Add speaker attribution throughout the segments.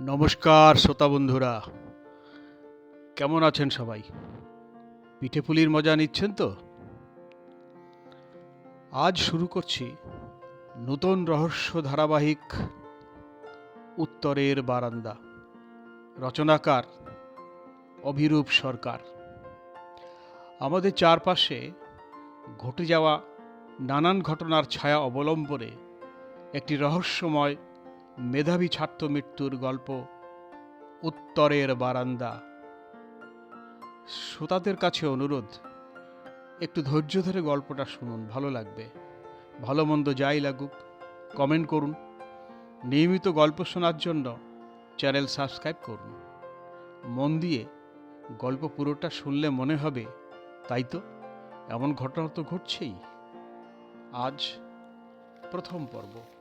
Speaker 1: নমস্কার শ্রোতা বন্ধুরা। কেমন আছেন সবাই? পিঠে পুলির মজা নিচ্ছেন তো? আজ শুরু করছি নতুন রহস্য ধারাবাহিক উত্তরের বারান্দা। রচনাকার অভিরূপ সরকার। আমাদের চারপাশে ঘটে যাওয়া নানান ঘটনার ছায়া অবলম্বনে একটি রহস্যময় মেধাবী ছাত্র মৃত্যুর গল্প, উত্তরের বারান্দা। শ্রোতাদের কাছে অনুরোধ, একটু ধৈর্য ধরে গল্পটা শুনুন, ভালো লাগবে। ভালো মন্দ যাই লাগুক কমেন্ট করুন। নিয়মিত গল্প শোনার জন্য চ্যানেল সাবস্ক্রাইব করুন। মন দিয়ে গল্প পুরোটা শুনলে মনে হবে, তাই তো? এমন ঘটনা তো ঘটছেই। আজ প্রথম পর্ব।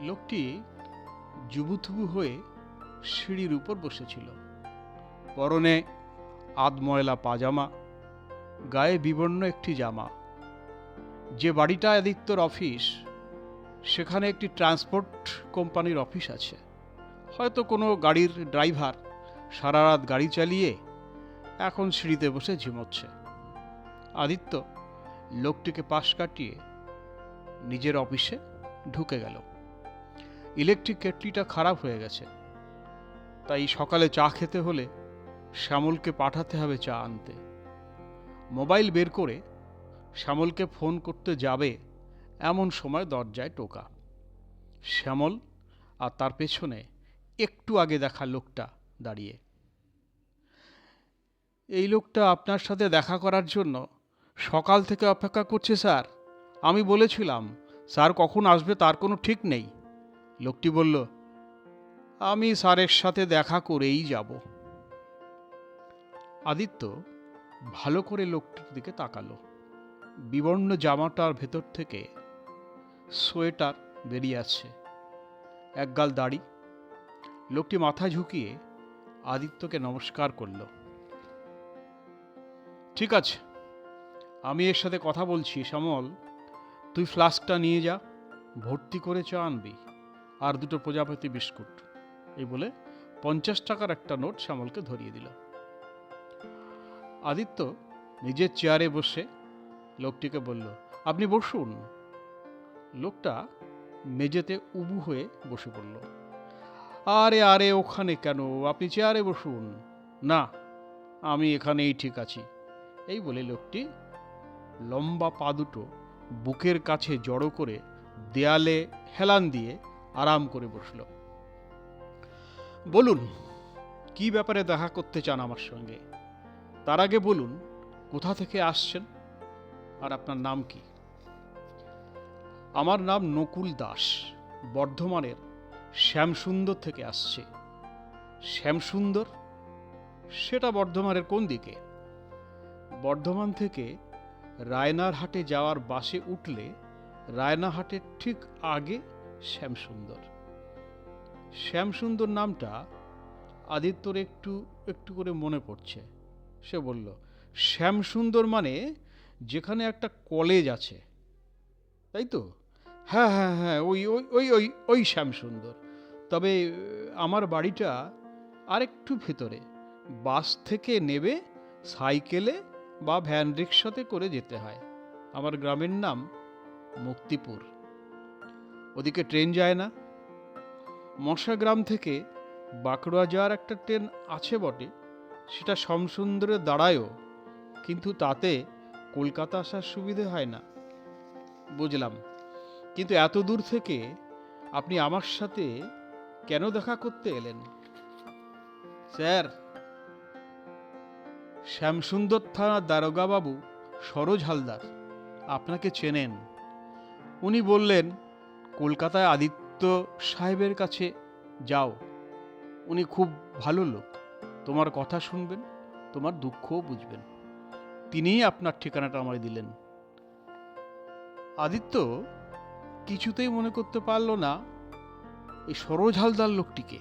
Speaker 1: লোকটি জুবুথুবু হয়ে সিঁড়ির উপর বসেছিল। পরনে আধময়লা পাজামা, গায়ে বিবর্ণ একটি জামা। যে বাড়িটা আদিত্যর অফিস, সেখানে একটি ট্রান্সপোর্ট কোম্পানির অফিস আছে। হয়তো কোনো গাড়ির ড্রাইভার সারা রাত গাড়ি চালিয়ে এখন সিঁড়িতে বসে ঝিমোচ্ছে। আদিত্য লোকটিকে পাশ কাটিয়ে নিজের অফিসে ঢুকে গেল। ইলেকট্রিক কেটলিটা খারাপ হয়ে গেছে। তাই সকালে চা খেতে হলে শ্যামলকে পাঠাতে হবে চা আনতে। মোবাইল বের করে শ্যামলকে ফোন করতে যাবে এমন সময় দরজায় টোকা। শ্যামল আর তার পেছনে একটু আগে দেখা লোকটা দাঁড়িয়ে। এই লোকটা আপনার সাথে দেখা করার জন্য সকাল থেকে অপেক্ষা করছে, স্যার। আমি বলেছিলাম, স্যার কখন আসবে তার কোনো ঠিক নেই। লোকটি বলল, আমি স্যারের সাথে দেখা করেই যাব। আদিত্য ভালো করে লোকটির দিকে তাকালো। বিবর্ণ জামাটার ভেতর থেকে সোয়েটার বেরিয়ে আসছে। একগাল দাড়ি। লোকটি মাথা ঝুঁকিয়ে আদিত্যকে নমস্কার করল। ঠিক আছে, আমি এর সাথে কথা বলছি, শ্যামল। তুই ফ্লাস্কটা নিয়ে যা, ভর্তি করে চা আনবি। আর দুটো প্রজাপতি বিস্কুট। এই বলে পঞ্চাশ টাকার একটা নোট শ্যামলকে ধরিয়ে দিল। আদিত্য নিজের চেয়ারে বসে লোকটিকে বলল, আপনি বসুন। লোকটা মেঝেতে উবু হয়ে বসে পড়ল। আরে আরে, ওখানে কেন? আপনি চেয়ারে বসুন। না, আমি এখানেই ঠিক আছি। এই বলে লোকটি লম্বা পা দুটো বুকের কাছে জড়ো করে দেয়ালে হেলান দিয়ে আরাম করে বসল। বলুন, কি ব্যাপারে দেখা করতে চান আমার সঙ্গে? তার আগে বলুন, কোথা থেকে আসছেন? আর আপনার নাম কি? আমার নাম নকুল দাস, বর্ধমানের শ্যামসুন্দর থেকে আসছে। শ্যামসুন্দর? সেটা বর্ধমানের কোন দিকে? বর্ধমান থেকে রায়নারহাটে যাওয়ার বাসে উঠলে রায়নাহাটের ঠিক আগে শ্যামসুন্দর। শ্যামসুন্দর নামটা আদিত্যর একটু একটু করে মনে পড়ছে। সে বলল, শ্যামসুন্দর মানে যেখানে একটা কলেজ আছে। তাই তো? হ্যাঁ হ্যাঁ হ্যাঁ ওই ওই ওই ওই ওই শ্যামসুন্দর। তবে আমার বাড়িটা আরেকটু ভেতরে। বাস থেকে নেবে, সাইকেলে বা ভ্যান রিক্সাতে করে যেতে হয়। আমার গ্রামের নাম মুক্তিপুর। ওদিকে ট্রেন যায় না। মশা গ্রাম থেকে বাঁকুড়া যাওয়ার একটা ট্রেন আছে বটে, সেটা সমসুন্দরে দাঁড়ায়ও, কিন্তু তাতে কলকাতা আসার সুবিধে হয় না। বুঝলাম। কিন্তু এত দূর থেকে আপনি আমার সাথে কেন দেখা করতে এলেন? স্যার, শ্যামসুন্দর থানার দারোগাবাবু সরোজ হালদার, আপনাকে চেনেন। উনি বললেন কলকাতায় আদিত্য সাহেবের কাছে যাও। উনি খুব ভালো লোক। তোমার কথা শুনবেন, তোমার দুঃখও বুঝবেন। তিনিই আপনার ঠিকানাটা আমায় দিলেন। আদিত্য কিছুতেই মনে করতে পারল না এই সরোজ হালদার লোকটিকে।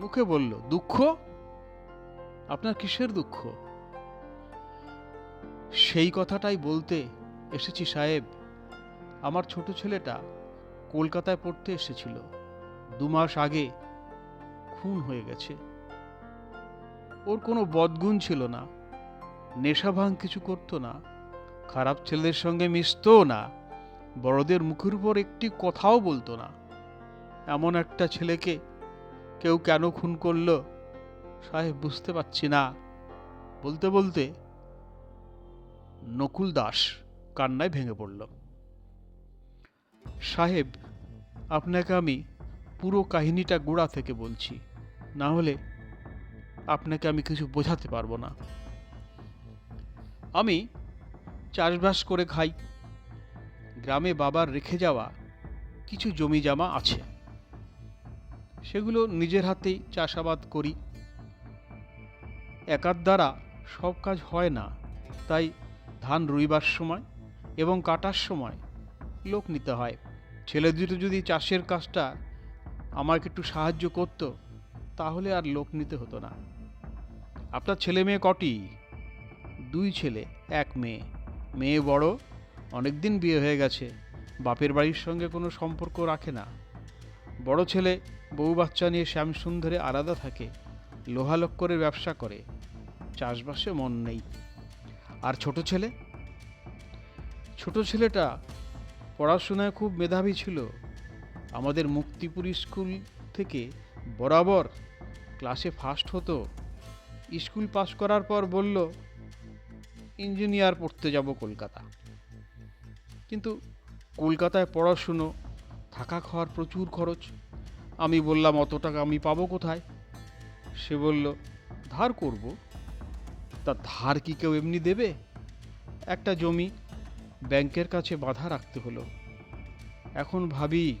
Speaker 1: মুখে বলল, দুঃখ? আপনার কিসের দুঃখ? সেই কথাটাই বলতে এসেছি সাহেব। আমার ছোট ছেলেটা কলকাতায় পড়তে এসেছিল। দু মাস আগে খুন হয়ে গেছে। ওর কোনো বদগুণ ছিল না। নেশা ভাঙ কিছু করতো না। খারাপ ছেলেদের সঙ্গে মিশতো না। বড়দের মুখের উপর একটি কথাও বলতো না। এমন একটা ছেলেকে কেউ কেন খুন করল, সাহেব বুঝতে পারছি না। বলতে বলতে নকুল দাস কান্নায় ভেঙে পড়ল। সাহেব, আপনাকে আমি পুরো কাহিনীটা গোড়া থেকে বলছি। না হলে আপনাকে আমি কিছু বোঝাতে পারব না। আমি চাষবাস করে খাই। গ্রামে বাবার রেখে যাওয়া কিছু জমি জামা আছে। সেগুলো নিজের হাতেই চাষাবাদ করি। একার দ্বারা সব কাজ হয় না। তাই ধান রুইবার সময় এবং কাটার সময় লোক নিতে হয়। ছেলে দুটো যদি চাষের কাজটা আমাকে একটু সাহায্য করত, তাহলে আর লোক নিতে হতো না। আপনার ছেলে মেয়ে কটি? দুই ছেলে, এক মেয়ে। মেয়ে বড় অনেক দিন বিয়ে হয়ে গেছে। বাপের বাড়ির সঙ্গে কোনো সম্পর্ক রাখে না। বড় ছেলে, বউ বাচ্চা নিয়ে শ্যামসুন্দরে আলাদা থাকে, লোহা লক্করের ব্যবসা করে। চাষবাসে মন নেই। আর ছোট ছেলে? ছোট ছেলেটা পড়াশোনায় খুব মেধাবী ছিল। আমাদের মুক্তিপুর স্কুল থেকে বরাবর ক্লাসে ফার্স্ট হতো। স্কুল পাশ করার পর বলল ইঞ্জিনিয়ার পড়তে যাব কলকাতা। কিন্তু কলকাতায় পড়াশুনো, থাকা খাওয়ার প্রচুর খরচ। আমি বললাম, অত টাকা আমি পাবো কোথায়? সে বলল, ধার করব। তা ধার কি কেউ এমনি দেবে? একটা জমি। ব্যাংকের কাছে বাধা রাখতে হলো। এখন ভাবি,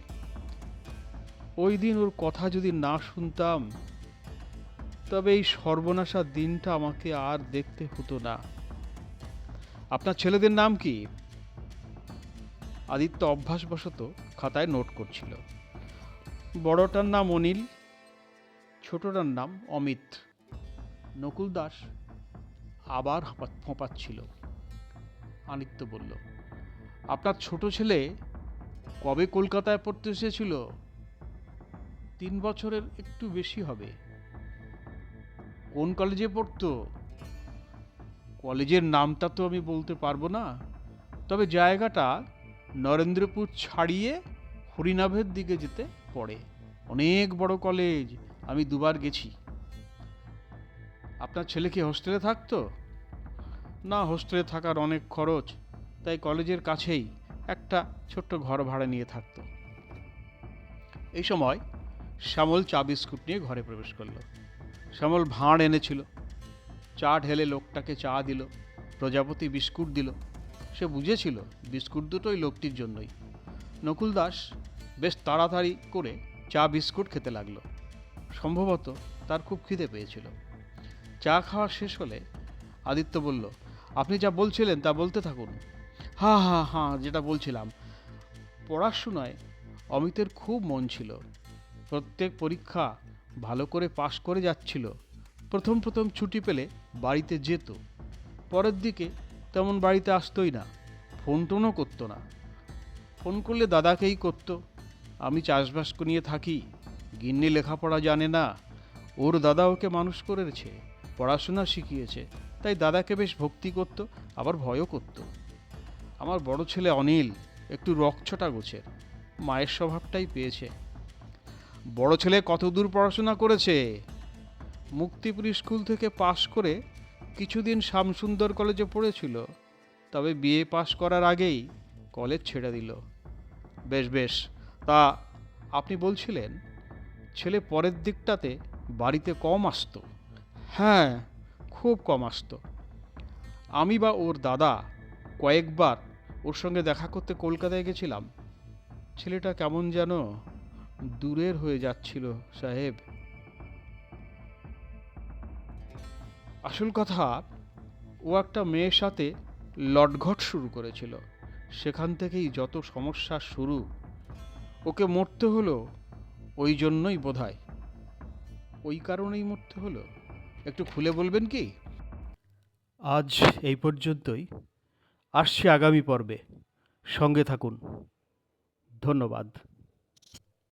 Speaker 1: ওই দিন ওর কথা যদি না শুনতাম, তবে এই সর্বনাশা দিনটা আমাকে আর দেখতে হতো না। আপনার ছেলেদের নাম কি? আদিত্য অভ্যাসবশত খাতায় নোট করছিল। বড়টার নাম অনিল, ছোটটার নাম অমিত। নকুল দাস আবার হাঁপা- আনিত্য বলল, আপনার ছোট ছেলে কবে কলকাতায় পড়তে এসেছিল? তিন বছরের একটু বেশি হবে। কোন কলেজে পড়তো? কলেজের নামটা তো আমি বলতে পারব না। তবে জায়গাটা নরেন্দ্রপুর ছাড়িয়ে হরিনাভের দিকে যেতে পড়ে। অনেক বড় কলেজ আমি দুবার গেছি। আপনার ছেলে কি হোস্টেলে থাকতো? না হোস্টেলে থাকার অনেক খরচ, তাই কলেজের কাছেই একটা ছোট্ট ঘর ভাড়া নিয়ে থাকতো। এই সময় শ্যামল চা বিস্কুট নিয়ে ঘরে প্রবেশ করল। শ্যামল ভাঁড় এনেছিল। চা ঢেলে লোকটাকে চা দিল, প্রজাপতি বিস্কুট দিল। সে বুঝেছিল বিস্কুট দুটোই লোকটির জন্যই। নকুল দাস বেশ তাড়াতাড়ি করে চা বিস্কুট খেতে লাগল। সম্ভবত তার খুব খিদে পেয়েছিল। চা খাওয়া শেষ হলে আদিত্য বলল আপনি যা বলছিলেন তা বলতে থাকুন। হ্যাঁ হ্যাঁ হ্যাঁ যেটা বলছিলাম। পড়াশোনায় অমিতের খুব মন ছিল। প্রত্যেক পরীক্ষা ভালো করে পাশ করে যাচ্ছিল। প্রথম প্রথম ছুটি পেলে বাড়িতে যেত। পরের দিকে তেমন বাড়িতে আসতোই না। ফোন টোনও করতো না। ফোন করলে দাদাকেই করতো। আমি চাষবাস নিয়ে থাকি। গিন্নি লেখাপড়া জানে না। ওর দাদা ওকে মানুষ করেছে, পড়াশোনা শিখিয়েছে। তাই দাদাকে বেশ ভক্তি করতো, আবার ভয়ও করতো। আমার বড় ছেলে অনিল একটু রকছটা গোছের, মায়ের স্বভাবটাই পেয়েছে। বড় ছেলে কত দূর পড়াশোনা করেছে? মুক্তিপুর স্কুল থেকে পাশ করে কিছুদিন শামসুন্দর কলেজে পড়েছিল, তবে বিএ পাশ করার আগেই কলেজ ছেড়ে দিল। বেশ বেশ, তা আপনি বলছিলেন, ছেলে পরের দিকটাতে বাড়িতে কম আসতো। হ্যাঁ খুব কম আসতো। আমি বা ওর দাদা কয়েকবার ওর সঙ্গে দেখা করতে কলকাতায় গেছিলাম। ছেলেটা কেমন যেন দূরের হয়ে যাচ্ছিল, সাহেব। আসল কথা, ও একটা মেয়ের সাথে লটঘট শুরু করেছিল। সেখান থেকেই যত সমস্যা শুরু, ওকে মরতে হলো ওই জন্যই বোধহয়। ওই কারণেই মরতে হলো। একটু খুলে বলবেন কি? আজ এই পর্যন্তই। আসছি আগামী পর্বে। সঙ্গে থাকুন। ধন্যবাদ।